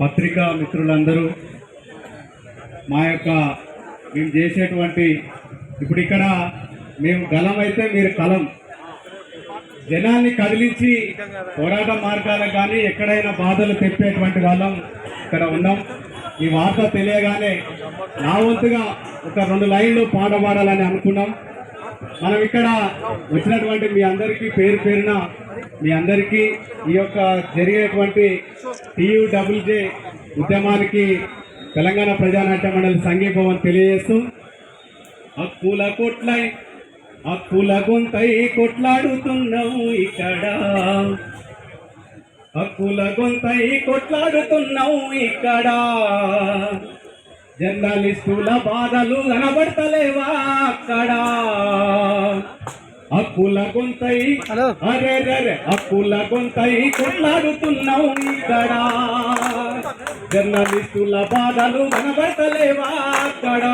పత్రికా మిత్రులందరూ మా యొక్క మేము చేసేటువంటి ఇప్పుడు ఇక్కడ మేము గలం అయితే మీరు కలం. జనాన్ని కదిలించి పోరాట మార్గాలకు కానీ ఎక్కడైనా బాధలు తెప్పేటువంటి వాళ్ళం ఇక్కడ ఉన్నాం. ఈ వార్త తెలియగానే నా వంతుగా ఒక రెండు లైన్లు పాట పాడాలని అనుకున్నాం. మనం ఇక్కడ వచ్చినటువంటి మీ అందరికీ పేరు పేరున మీ అందరికీ ఈ యొక్క జరిగేటువంటి టీయూ డబుల్ జే ఉద్యమానికి తెలంగాణ ప్రజానాట్య మండలి సంఘీభావం తెలియజేస్తూ హక్కుల కొట్లై హక్కుల గొంతై కొట్లాడుతున్నావు ఇక్కడ. హక్కుల గొంతై కొట్లాడుతున్నావు ఇక్కడ. జర్నలిస్టుల బాధలు కనబడతలేవా అక్కడ. హక్కుల గొంతై అరే అరే హక్కుల గొంతై కొట్లాడుతున్నావు ఇక్కడ జర్నలిస్టుల బాధలు కనబడతలేవా అక్కడ?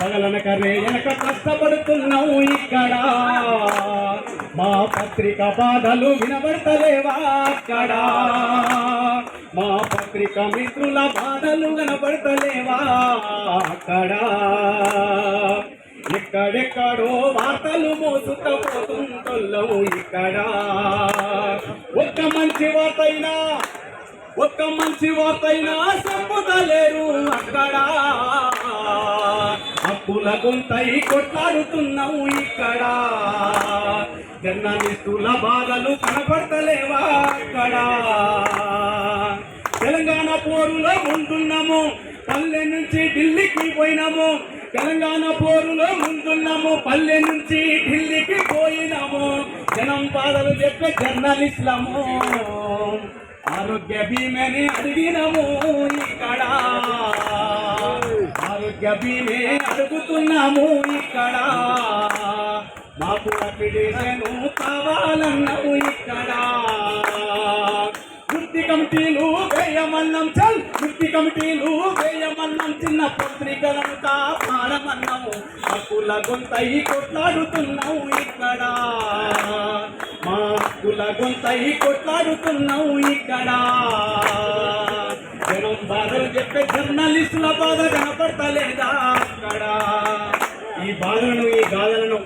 పగలనక రేయనక కష్టపడుతున్నావు ఇక్కడ మా పత్రిక బాధలు వినబడతలేవా అక్కడ? మా పత్రిక మిత్రుల బాధలు వినబడతలేవా అక్కడ? ఎక్కడెక్కడో వార్తలు మోసుతో పోతుంటున్నావు ఇక్కడ. ఒక్క మంచి వార్త అయినా ఒక్క మంచి వార్త అయినా చెప్పుతలేరు అక్కడ. అప్పుల గుంతై కొట్లాడుతున్నావు ఇక్కడ. జర్నలిస్టుల బాధలు కనపడతలేవా అక్కడ? తెలంగాణ పోరులో ఉంటున్నాము పల్లె నుంచి ఢిల్లీకి పోయినాము తెలంగాణ పోరులో ముందున్నాము పల్లె నుంచి ఢిల్లీకి పోయినాము. జనం బాధలు చెప్పే జర్నలిస్టులము. ఆరోగ్య భీమని అడిగినము ఇక్కడ. ఆరోగ్య బీమే అడుగుతున్నాము ఇక్కడ. మాకు అప్లికేషన్ కావాలన్నాము ఇక్కడ. ముక్తి కమిటీలు వేయమన్నం చల్. ముక్తి కమిటీలు వేయమన్నం చిన్న పత్రికలను కాపాడమన్నాము హక్కుల గొంతై కొట్లాడుతున్నావు ఇక్కడ. మా హక్కుల గొంతై కొట్లాడుతున్నావు ఇక్కడ. జనం బాధలు చెప్పే జర్నలిస్టుల బాధ కనపడతలేదా అక్కడ? ఈ బాధలను ఈ గాథలను